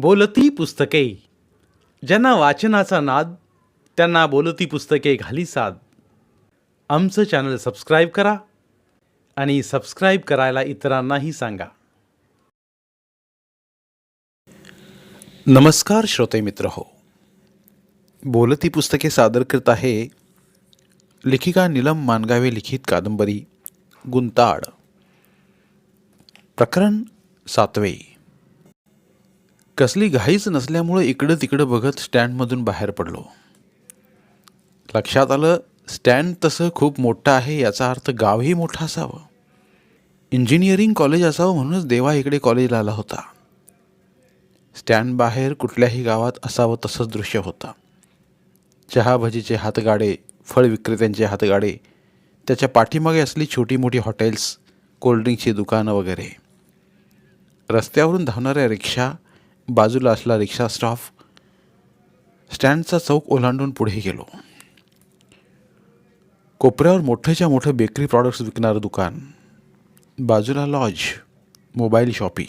बोलती पुस्तके. ज्यांना वाचनाचा नाद त्यांना बोलती पुस्तके घाली साद. आमचं चॅनल सबस्क्राईब करा आणि सबस्क्राईब करायला इतरांनाही सांगा. नमस्कार श्रोते मित्र हो. बोलती पुस्तके सादर करत आहे लेखिका निलम मानगावे लिखित कादंबरी गुंताड. प्रकरण सातवे. कसली घाईच नसल्यामुळे इकडं तिकडं बघत स्टँडमधून बाहेर पडलो. लक्षात आलं स्टँड तसं खूप मोठं आहे याचा अर्थ गावही मोठं असावं. इंजिनिअरिंग कॉलेज असावं म्हणूनच देवा इकडे कॉलेजला आला होता. स्टँड बाहेर कुठल्याही गावात असावं तसंच दृश्य होतं. चहा भजीचे हातगाडे फळ विक्रेत्यांचे हातगाडे त्याच्या पाठीमागे असली छोटी मोठी हॉटेल्स कोल्ड्रिंकची दुकानं वगैरे. रस्त्यावरून धावणाऱ्या रिक्षा बाजूला असला रिक्षा स्टाफ स्टँडचा चौक ओलांडून पुढे गेलो. कोपऱ्यावर मोठ्याच्या मोठं बेकरी प्रॉडक्ट्स विकणारं दुकान बाजूला लॉज मोबाईल शॉपी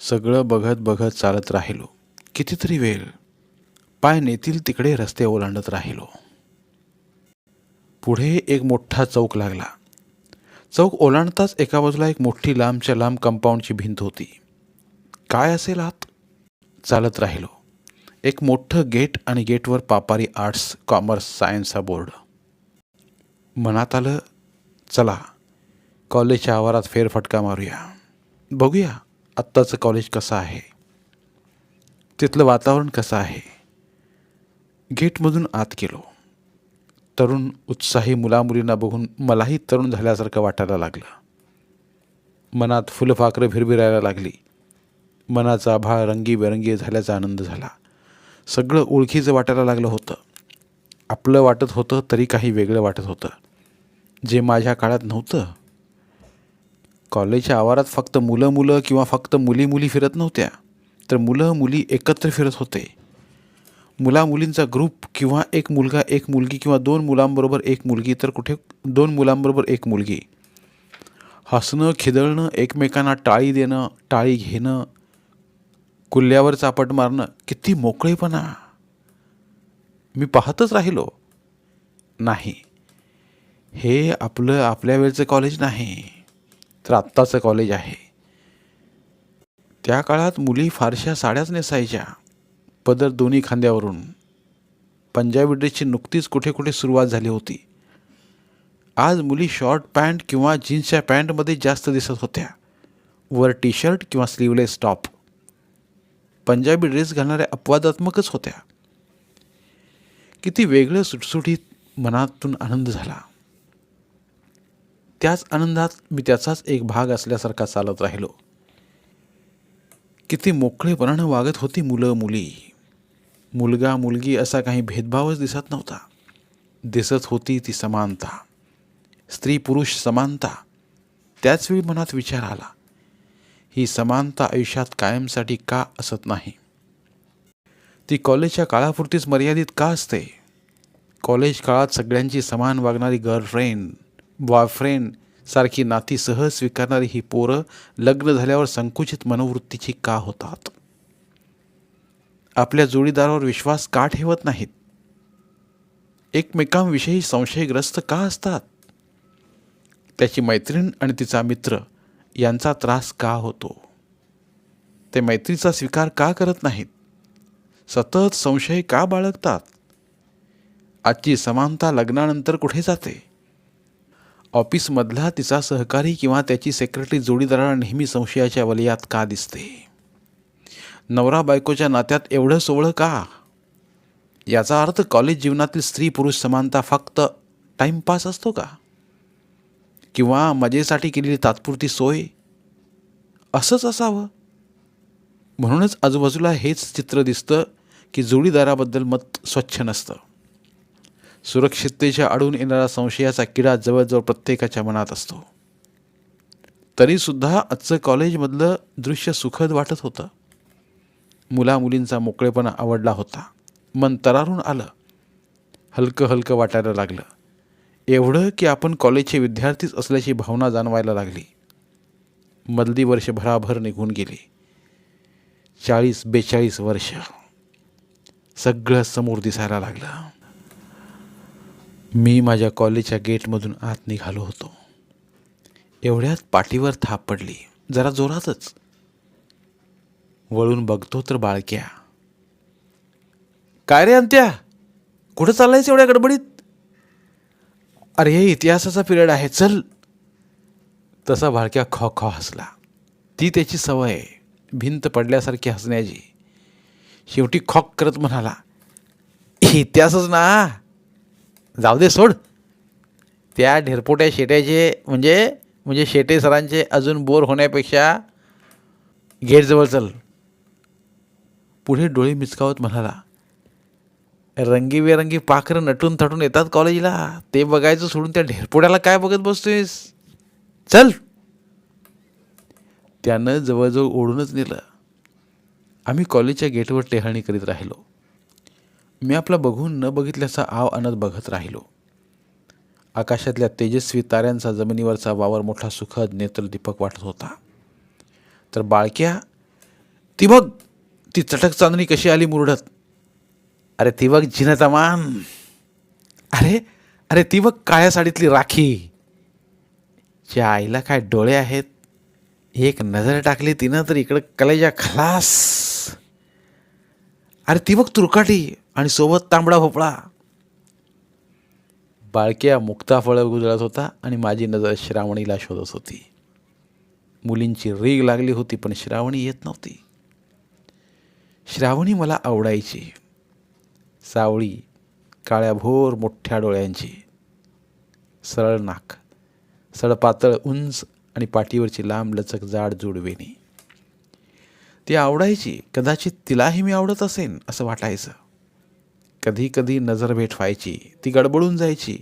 सगळं बघत बघत चालत राहिलो. कितीतरी वेळ पाय नेतील तिकडे रस्ते ओलांडत राहिलो. पुढे एक मोठा चौक लागला. चौक ओलांडताच एका बाजूला एक मोठी लांबच्या लांब कंपाऊंडची भिंत होती. काय असेल आत? चालत राहिलो. एक मोठं गेट आणि गेटवर पापारी आर्ट्स कॉमर्स सायन्स हा बोर्ड. मनात आलं चला कॉलेजच्या आवारात फेरफटका मारूया. बघूया आत्ताचं कॉलेज कसं आहे. तिथलं वातावरण कसं आहे. गेटमधून आत गेलो. तरुण उत्साही मुलामुलींना बघून मलाही तरुण झाल्यासारखं वाटायला लागलं. मनात फुलफाकरं भिरभिरायला लागली. मनाचा आभाळ रंगीबेरंगी झाल्याचा आनंद झाला. सगळं ओळखीचं वाटायला लागलं होतं. आपलं वाटत होतं तरी काही वेगळं वाटत होतं. जे माझ्या काळात नव्हतं. कॉलेजच्या आवारात फक्त मुलं मुलं किंवा फक्त मुली मुली फिरत नव्हत्या तर मुलं मुली एकत्र फिरत होते. मुला मुलींचा ग्रुप किंवा एक मुलगा एक मुलगी किंवा दोन मुलांबरोबर एक मुलगी तर कुठे दोन मुलांबरोबर एक मुलगी. हसणं खिदळणं एकमेकांना टाळी देणं टाळी घेणं कुल्ल्यावर चापट मारणं किती मोकळेपणा मी पाहतच राहिलो. नाही. हे आपलं आपल्या वेळचं कॉलेज नाही तर आत्ताचं कॉलेज आहे. त्या काळात मुली फारशा साड्याच नेसायच्या पदर दोन्ही खांद्यावरून. पंजाबी ड्रेसची नुकतीच कुठे कुठे सुरुवात झाली होती. आज मुली शॉर्ट पॅन्ट किंवा जीन्सच्या पॅन्टमध्ये जास्त दिसत होत्या. वर टी शर्ट किंवा स्लीवलेस टॉप पंजाबी ड्रेस घालणाऱ्या अपवादात्मकच होत्या. किती वेगळं सुटसुटीत मनातून आनंद झाला. त्याच आनंदात मी त्याचाच एक भाग असल्यासारखा चालत राहिलो. किती मोकळेपणानं वागत होती मुलं मुली. मुलगा मुलगी असा काही भेदभावच दिसत नव्हता. दिसत होती ती समानता. स्त्री पुरुष समानता. त्याचवेळी मनात विचार आला. ही समानता आयुष्यात कायमसाठी का असत नाही? ती कॉलेजच्या काळापुरतीच मर्यादित का असते? कॉलेज काळात सगळ्यांची समान वागणारी गर्लफ्रेंड बॉयफ्रेंड सारखी नाती सहज स्वीकारणारी ही पोरं लग्न झाल्यावर संकुचित मनोवृत्तीची का होतात? आपल्या जोडीदारावर विश्वास का ठेवत नाहीत? एकमेकांविषयी संशयग्रस्त का असतात? त्याची मैत्रीण आणि तिचा मित्र यांचा त्रास का होतो? ते मैत्रीचा स्वीकार का करत नाहीत? सतत संशय का बाळगतात? आजची समानता लग्नानंतर कुठे जाते? ऑफिसमधला तिचा सहकारी किंवा त्याची सेक्रेटरी जोडीदाराला नेहमी संशयाच्या वलयात का दिसते? नवरा बायकोच्या नात्यात एवढं सोवळं का? याचा अर्थ कॉलेज जीवनातील स्त्री पुरुष समानता फक्त टाईमपास असतो का? किंवा मजेसाठी केलेली तात्पुरती सोय असंच असावं. म्हणूनच आजूबाजूला हेच चित्र दिसतं की जोडीदाराबद्दल मत स्वच्छ नसतं. सुरक्षिततेच्या आडून येणारा संशयाचा किडा जवळजवळ प्रत्येकाच्या मनात असतो. तरीसुद्धा आजचं कॉलेजमधलं दृश्य सुखद वाटत होतं. मुलामुलींचा मोकळेपणा आवडला होता. मन तरारून आलं. हलकं हलकं वाटायला लागलं. एवढं की आपण कॉलेजचे विद्यार्थीच असल्याची भावना जाणवायला लागली. मधली वर्ष भराभर निघून गेली. चाळीस बेचाळीस वर्ष सगळं समोर दिसायला लागलं. मी माझ्या कॉलेजच्या गेटमधून आत निघालो होतो. एवढ्यात पाठीवर थाप पडली. जरा जोरातच. वळून बघतो तर बाळक्या. काय रे अंत्या? कुठं चाललायस एवढ्या गडबडीत? अरे हे इतिहासाचा पिरियड आहे चल. तसा भाळक्या खॉ खॉ हसला. ती त्याची सवय आहे भिंत पडल्यासारखी हसण्याची. शेवटी खॉक करत म्हणाला इतिहासच ना. जाऊ दे सोड. त्या ढेरपोट्या शेट्याचे म्हणजे म्हणजे शेटे सरांचे अजून बोर होण्यापेक्षा गेटजवळ चल. पुढे डोळे मिचकावत म्हणाला रंगीबेरंगी पाखरं नटून थटून येतात कॉलेजला. ते बघायचं सोडून त्या ढेरपोड्याला काय बघत बसतोयस? चल. त्यानं जवळजवळ ओढूनच नेलं. आम्ही कॉलेजच्या गेटवर टेहळणी करीत राहिलो. मी आपला बघून न बघितल्याचा आव आणत बघत राहिलो. आकाशातल्या तेजस्वी ताऱ्यांचा जमिनीवरचा वावर मोठा सुखद नेत्रदीपक वाटत होता. तर बाळक्या ती बघ ती चटक चांदणी कशी आली मुरडत? अरे ती बघ जिनता मान अरे अरे ती बघ काळ्या साडीतली राखी. ज्या आईला काय डोळे आहेत एक नजर टाकली तिनं तर इकडं कलेजा खलास. अरे ती बघ तुरकाटी आणि सोबत तांबडा भोपळा. बाळक्या मुक्ता फळं गुजळत होता आणि माझी नजर श्रावणीला शोधत होती. मुलींची रीग लागली होती पण श्रावणी येत नव्हती. श्रावणी मला आवडायची. सावळी काळ्याभोर मोठ्या डोळ्यांची. सरळ नाक सडपातळ उंच आणि पाठीवरची लांब लचक जाड जुडवेणी ती आवडायची कदाचित तिलाही मी आवडत असेन असं वाटायचं. कधी कधी नजर भेट व्हायची ती गडबडून जायची.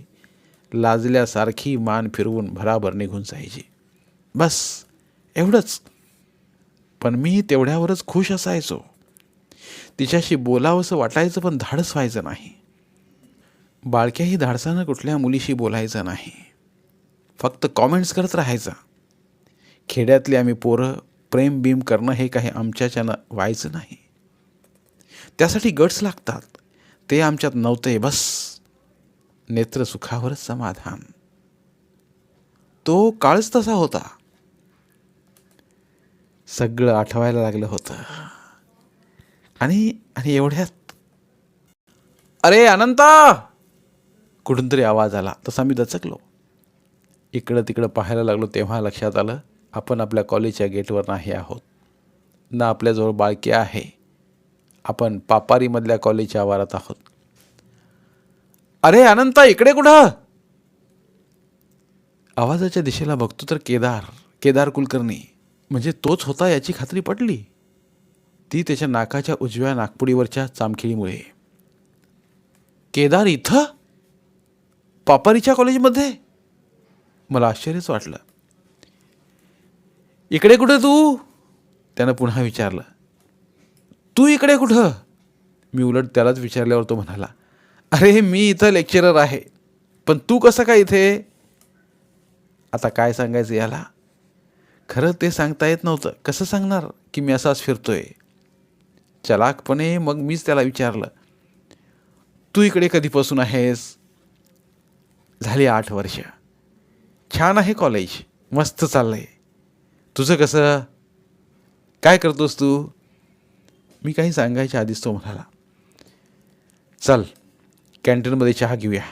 लाजल्यासारखी मान फिरवून भराभर निघून जायची. बस एवढंच. पण मी तेवढ्यावरच खुश असायचो. तिच्याशी बोलावंसं वाटायचं पण धाडस व्हायचं नाही. बाळक्याही धाडसानं कुठल्या मुलीशी बोलायचं नाही. फक्त कॉमेंट्स करत राहायचा. खेड्यातली आम्ही पोरं प्रेम बीम करणं हे काही आमच्याच्यानं व्हायचं नाही. त्यासाठी गट्स लागतात. ते आमच्यात नव्हते बस. नेत्र सुखावरच समाधान. तो काळच तसा होता. सगळं आठवायला लागलं होतं. आणि आणि एवढ्यात. अरे अनंता! कुठून तरी आवाज आला. तसा मी दचकलो. इकडं तिकडं पाहायला लागलो तेव्हा लक्षात आलं आपण आपल्या कॉलेजच्या गेटवर नाही आहोत. ना आपल्याजवळ बाळकी आहे. आपण पापारीमधल्या कॉलेजच्या आवारात आहोत. अरे अनंता इकडे कुठं? आवाजाच्या दिशेला बघतो तर केदार केदार कुलकर्णी. म्हणजे तोच होता याची खात्री पडली ती त्याच्या नाकाच्या उजव्या नागपुडीवरच्या चामखिळीमुळे केदार इथं? पापारीच्या कॉलेजमध्ये? मला आश्चर्यच वाटलं. इकडे कुठं तू? त्यानं पुन्हा विचारलं. तू इकडे कुठं? मी उलट त्यालाच विचारल्यावर तो म्हणाला अरे मी इथं लेक्चरर आहे. पण तू कसं काय इथे? आता काय सांगायचं याला? खरं ते सांगता येत नव्हतं. कसं सांगणार की मी असाच फिरतोय? चलाकपणे मग मीच त्याला विचारलं तू इकडे कधीपासून आहेस? झाली आठ वर्ष. छान आहे कॉलेज मस्त चाललंय. तुझं कसं? काय करतोस तू? मी काही सांगायच्या आधीच तो म्हणाला चल कॅन्टीनमध्ये चहा घेऊया.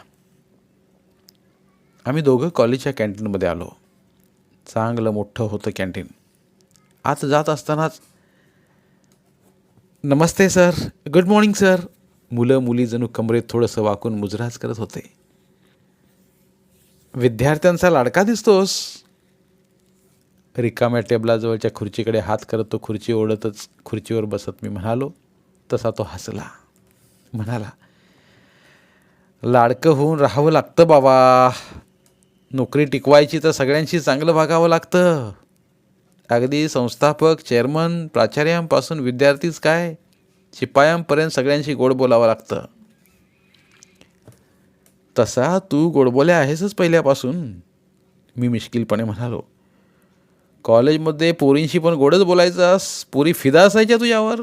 आम्ही दोघं कॉलेजच्या कॅन्टीनमध्ये आलो. चांगलं मोठं होतं कॅन्टीन. आत जात असतानाच नमस्ते सर. गुड मॉर्निंग सर मुलं मुली जणू कमरेत थोडंसं वाकून मुजराज करत होते. विद्यार्थ्यांचा लाडका दिसतोस. रिकाम्या टेबलाजवळच्या खुर्चीकडे हात करत तो खुर्ची ओढतच खुर्चीवर बसत मी म्हणालो तसा तो हसला. म्हणाला लाडकं होऊन राहावं लागतं बाबा. नोकरी टिकवायची तर सगळ्यांशी चांगलं भागावं लागतं. अगदी संस्थापक चेअरमन प्राचार्यांपासून विद्यार्थीच काय? शिपायांपर्यंत सगळ्यांशी गोड बोलावं लागतं. तसा तू गोडबोल्या आहेसच पहिल्यापासून मी मिश्किलपणे म्हणालो. कॉलेजमध्ये पोरींशी पण गोडच बोलायचास पोरी फिदा असायच्या तुझ्यावर?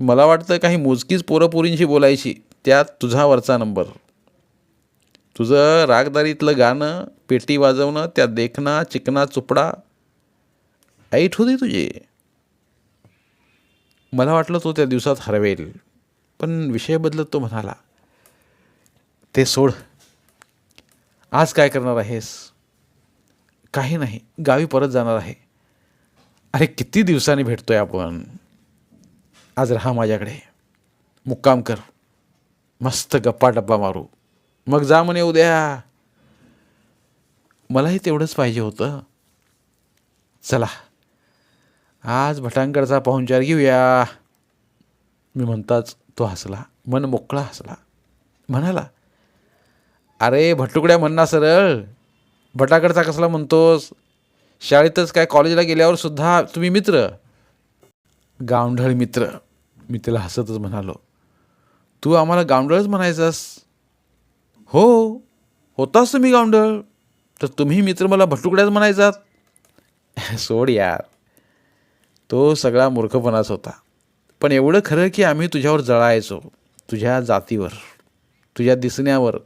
मला वाटतं काही मोजकीच पोरं पोरींशी बोलायची त्यात तुझा वरचा नंबर. तुझं रागदारीतलं गाणं पेटी वाजवणं त्या देखणा चिकना चुपडा ऐट होती तुझी? मला वाटलं तो त्या दिवसात हरवेल पण विषय बदलत तो म्हणाला ते सोड. आज काय करणार आहेस? काही नाही गावी परत जाणार आहे. अरे किती दिवसांनी भेटतोय आपण? आज राहा माझ्याकडे. मुक्काम कर. मस्त गप्पा डप्पा मारू. मग जा म्हणे उद्या. मलाही तेवढंच पाहिजे होतं. चला. आज भटांकडचा पाहुणचार घेऊया. मी म्हणताच तो हसला मन मोकळा हसला. म्हणाला अरे भटुकड्या म्हणणा सरळ. भटाकडचा कसला म्हणतोस? शाळेतच काय कॉलेजला गेल्यावर सुद्धा तुम्ही मित्र. गावंढळ मित्र. मी त्याला हसतच म्हणालो तू आम्हाला गावंढळच म्हणायचास? हो होतास तुम्ही गावंढळ. तर तुम्ही मित्र मला भटुकड्याच म्हणायचात. सोड यार. तो सगळा मूर्खपणाच होता. पण एवढं खरं की आम्ही तुझ्यावर जळायचो तुझ्या जातीवर तुझ्या दिसण्यावर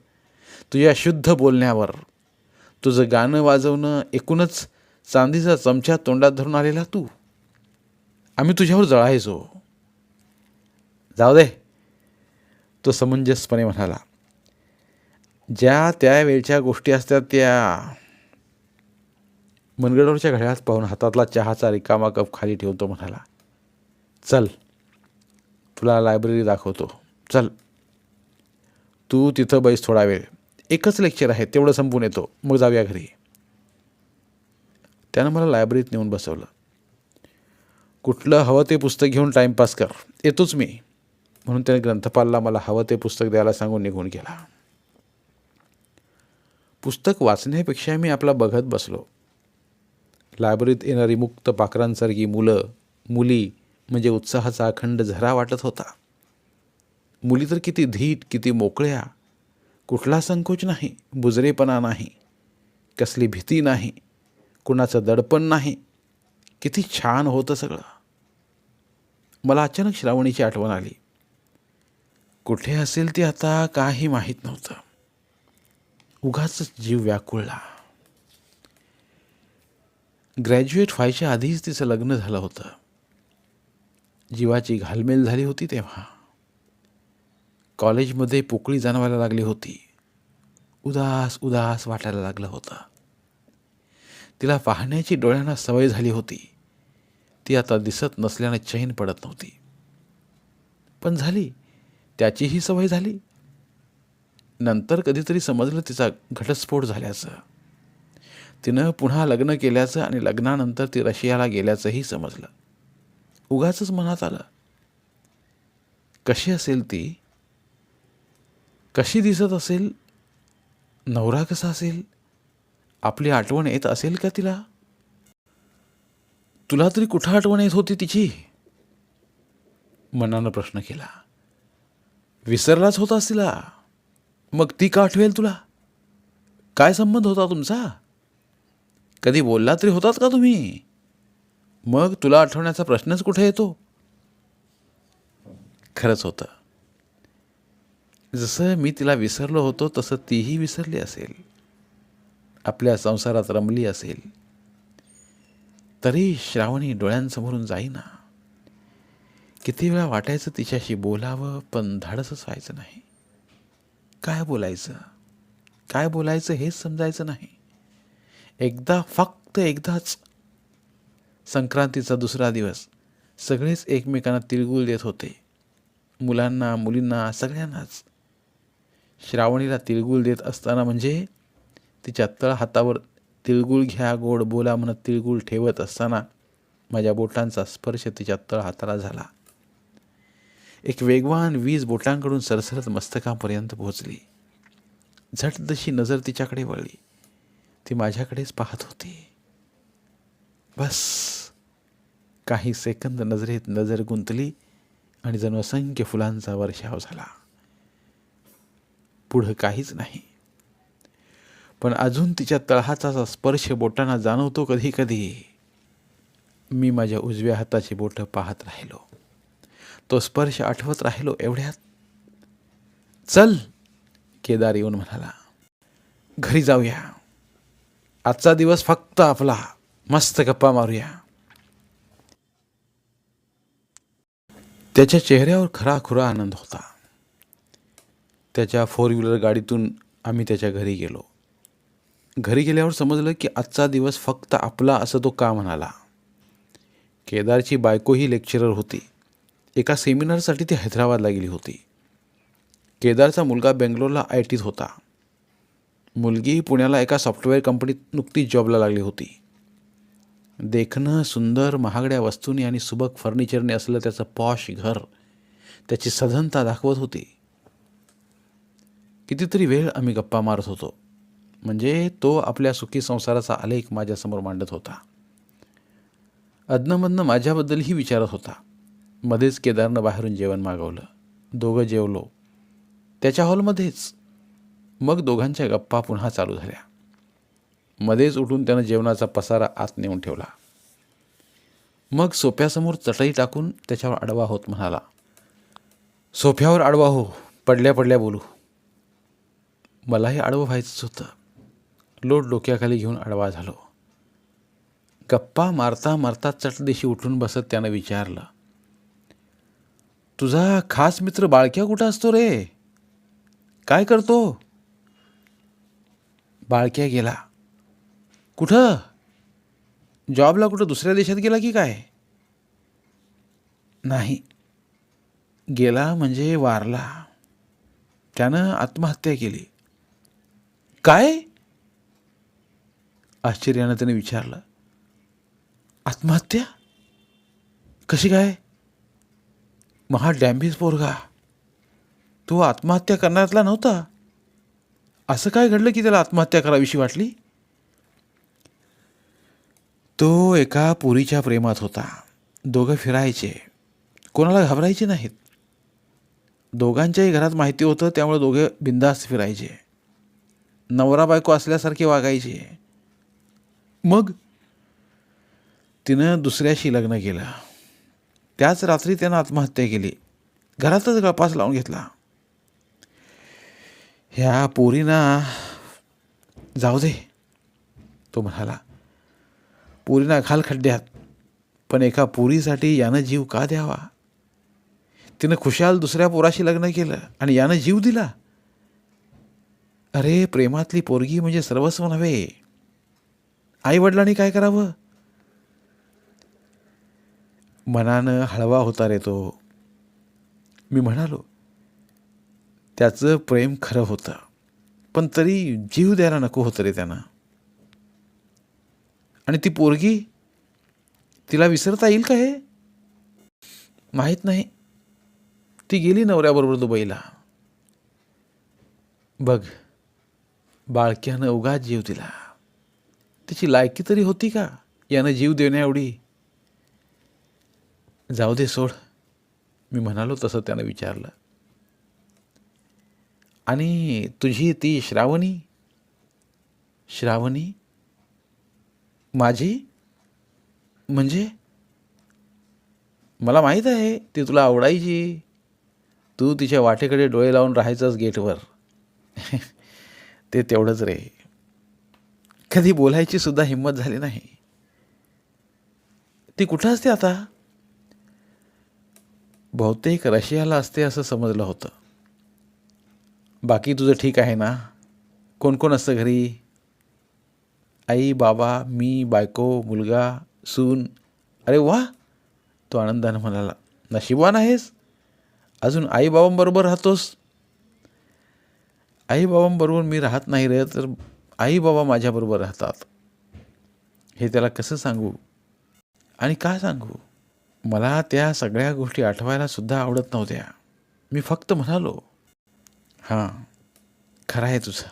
तुझ्या शुद्ध बोलण्यावर. तुझं गाणं वाजवणं एकूणच चांदीचा चमचा तोंडात धरून आलेला तू. आम्ही तुझ्यावर जळायचो. जाऊ दे तो समंजसपणे म्हणाला. ज्या त्या वेळच्या गोष्टी असतात त्या मनगडवरच्या घड्याळात पाहून हातातला चहाचा रिकामा कप खाली ठेवतो म्हणाला चल तुला लायब्ररी दाखवतो. चल. तू तिथं बैस थोडा वेळ. एकच लेक्चर आहे तेवढं संपून येतो. मग जाऊया घरी. त्यानं मला लायब्ररीत नेऊन बसवलं. कुठलं हवं ते पुस्तक घेऊन टाईमपास कर. येतोच मी. म्हणून त्याने ग्रंथपालला मला हवं ते पुस्तक द्यायला सांगून निघून गेला. पुस्तक वाचण्यापेक्षा मी आपला बघत बसलो. लायब्ररीत येणारी मुक्त पाखरांसारखी मुलं मुली म्हणजे उत्साहाचा अखंड झरा वाटत होता. मुली तर किती धीट किती मोकळ्या. कुठला संकोच नाही बुजरेपणा नाही. कसली भीती नाही कुणाचं दडपण नाही. किती छान होतं सगळं. मला अचानक श्रावणीची आठवण आली. कुठे असेल ती आता काही माहीत नव्हतं. उगाच जीव व्याकुळला. ग्रॅज्युएट व्हायच्या आधीच तिचं लग्न झालं होतं. जीवाची घालमेल झाली होती तेव्हा. कॉलेजमध्ये पोकळी जाणवायला लागली होती. उदास उदास वाटायला लागलं होतं. तिला पाहण्याची डोळ्यांना सवय झाली होती. ती आता दिसत नसल्याने चैन पडत नव्हती. पण झाली. त्याचीही सवय झाली. नंतर कधीतरी समजलं तिचा घटस्फोट झाल्याचं. तिनं पुन्हा लग्न केल्याचं आणि लग्नानंतर ती रशियाला गेल्याचंही समजलं. उगाच मनात आलं. कशी असेल ती? कशी दिसत असेल? नवरा कसा असेल? आपली आठवण येत असेल का तिला? तुला तरी कुठं आठवण येत होती तिची? मनानं प्रश्न केला. विसरलाच होतास तिला. मग ती का आठवेल तुला? काय संबंध होता तुमचा? कधी बोलला तरी होतात का तुम्ही? मग तुला आठवण्याचा प्रश्नच कुठे येतो? खरंच होतं. जसं मी तिला विसरलो होतो तसं तीही विसरली असेल. आपल्या संसारात रमली असेल. तरी श्रावणी डोळ्यांसमोरून जाईना. किती वेळा वाटायचं तिच्याशी बोलावं पण धाडसच व्हायचं नाही. काय बोलायचं? काय बोलायचं हेच समजायचं नाही. एकदा फक्त एकदाच. संक्रांतीचा दुसरा दिवस. सगळेच एकमेकांना तिळगुळ देत होते. मुलांना मुलींना सगळ्यांनाच. श्रावणीला तिळगुळ देत असताना म्हणजे तिच्या तळ हातावर तिळगुळ घ्या गोड बोला म्हणत तिळगुळ ठेवत असताना माझ्या बोटांचा स्पर्श तिच्या तळ हाताला झाला. एक वेगवान वीज बोटांकडून सरसरत मस्तकापर्यंत पोहोचली. झट जशी नजर तिच्याकडे वळली. ती माझ्याकडेच पाहत होती. बस. काही सेकंद नजरेत नजर गुंतली आणि जणू असंख्य फुलांचा वर्षाव झाला. पुढं काहीच नाही. पण अजून तिच्या तळहाचा स्पर्श बोटांना जाणवतो कधी कधी. मी माझ्या उजव्या हाताची बोटं पाहत राहिलो. तो स्पर्श आठवत राहिलो एवढ्यात. चल केदार येऊन म्हणाला. घरी जाऊया. आजचा दिवस फक्त आपला. मस्त गप्पा मारूया. त्याच्या चेहऱ्यावर खराखुरा आनंद होता. त्याच्या फोर व्हीलर गाडीतून आम्ही त्याच्या घरी गेलो. घरी गेल्यावर समजलं की आजचा दिवस फक्त आपला असं तो का म्हणाला. केदारची बायको ही लेक्चरर होती. एका सेमिनारसाठी ती हैदराबादला गेली होती. केदारचा मुलगा बेंगलोरला आय टीत होता. मुलगी पुण्याला एका सॉफ्टवेअर कंपनीत नुकतीच जॉबला लागली होती. देखणं सुंदर महागड्या वस्तूंनी आणि सुबक फर्निचरने असलेलं त्याचं पॉश घर त्याची सधनता दाखवत होती. कितीतरी वेळ आम्ही गप्पा मारत होतो. म्हणजे तो आपल्या सुखी संसाराचा आलेख माझ्यासमोर मांडत होता. अदनमधनं माझ्याबद्दलही विचारत होता. मध्येच केदारनं बाहेरून जेवण मागवलं. दोघं जेवलो. त्याच्या हॉलमध्येच मग दोघांच्या गप्पा पुन्हा चालू झाल्या. मध्येच उठून त्यानं जेवणाचा पसारा आत नेऊन ठेवला. मग सोफ्यासमोर चटई टाकून त्याच्यावर आडवा होत म्हणाला सोफ्यावर आडवा हो पडल्या पडल्या बोलू. मलाही आडवं व्हायचंच होतं. लोट डोक्याखाली घेऊन आडवा झालो. गप्पा मारता मारता चटदेशी उठून बसत त्यानं विचारलं तुझा खास मित्र बाळक्या कुठं असतो रे? काय करतो? बाळक्या गेला. कुठं? जॉबला कुठं? दुसऱ्या देशात गेला की काय? नाही. गेला म्हणजे वारला. त्यानं आत्महत्या केली. काय? आश्चर्यानं त्याने विचारलं. आत्महत्या? कशी काय? महा डॅम्बीज पोरगा. तो आत्महत्या करण्यातला नव्हता. असं काय घडलं की त्याला आत्महत्या करावीशी वाटली? तो एका पुरीच्या प्रेमात होता. दोघं फिरायचे. कोणाला घाबरायचे नाहीत. दोघांच्याही घरात माहिती होतं त्यामुळे दोघे बिंदास्त फिरायचे. नवरा बायको असल्यासारखे वागायचे. मग? तिनं दुसऱ्याशी लग्न केलं. त्याच रात्री त्यानं आत्महत्या केली. घरातच गळपास लावून घेतला. ह्या पोरीना जाऊ दे तो म्हणाला. पोरीना घाल खड्ड्यात पण एका पोरीसाठी यानं जीव का द्यावा? तिनं खुशाल दुसऱ्या पोराशी लग्न केलं आणि यानं जीव दिला. अरे प्रेमातली पोरगी म्हणजे सर्वस्व नव्हे. आई वडिलांनी काय करावं? मनानं हळवा होता रे तो. मी म्हणालो त्याचं प्रेम खरं होतं. पण तरी जीव द्यायला नको होतं रे त्यानं. आणि ती पोरगी तिला विसरता येईल का हे? माहीत नाही. ती गेली नवऱ्याबरोबर दुबईला. बघ बाळक्यानं उगाच जीव दिला. तिची लायकी तरी होती का? यानं जीव देण्याएवढी. जाऊ दे सोड. मी म्हणालो तसं त्यानं विचारलं. आणि तुझी ती श्रावणी श्रावणी माझी? म्हणजे? मला माहीत आहे ती तुला आवडायची. तू तिच्या वाटेकडे डोळे लावून राहायचंच गेटवर. ते तेवढंच रे. कधी बोलायची सुद्धा हिंमत झाली नाही. ती कुठं असते आता? बहुतेक रशियाला असते असं समजलं होतं. बाकी तुझं ठीक आहे ना? कोण कोण असतं घरी? आई बाबा मी बायको मुलगा सून. अरे वा! तो आनंदानं म्हणाला. नशिबान आहेस. अजून आई बाबांबरोबर राहतोस? आई बाबांबरोबर मी राहत नाही रे तर आई बाबा माझ्याबरोबर राहतात. हे त्याला कसं सांगू? आणि का सांगू? मला त्या सगळ्या गोष्टी आठवायला सुद्धा आवडत नव्हत्या. मी फक्त म्हणालो हां. खरं आहे तुझं.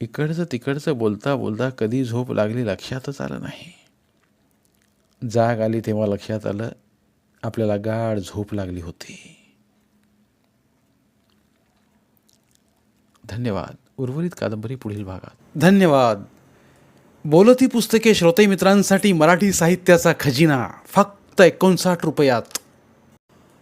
इकडचं तिकडचं बोलता बोलता कधी झोप लागली लक्षातच आलं नाही. जाग आली तेव्हा लक्षात आलं आपल्याला गाढ झोप लागली होती. धन्यवाद. उर्वरित कादंबरी पुढील भागात. धन्यवाद. बोलती पुस्तके श्रोते मित्रांसाठी मराठी साहित्याचा खजिना फक्त एकोणसाठ रुपयात.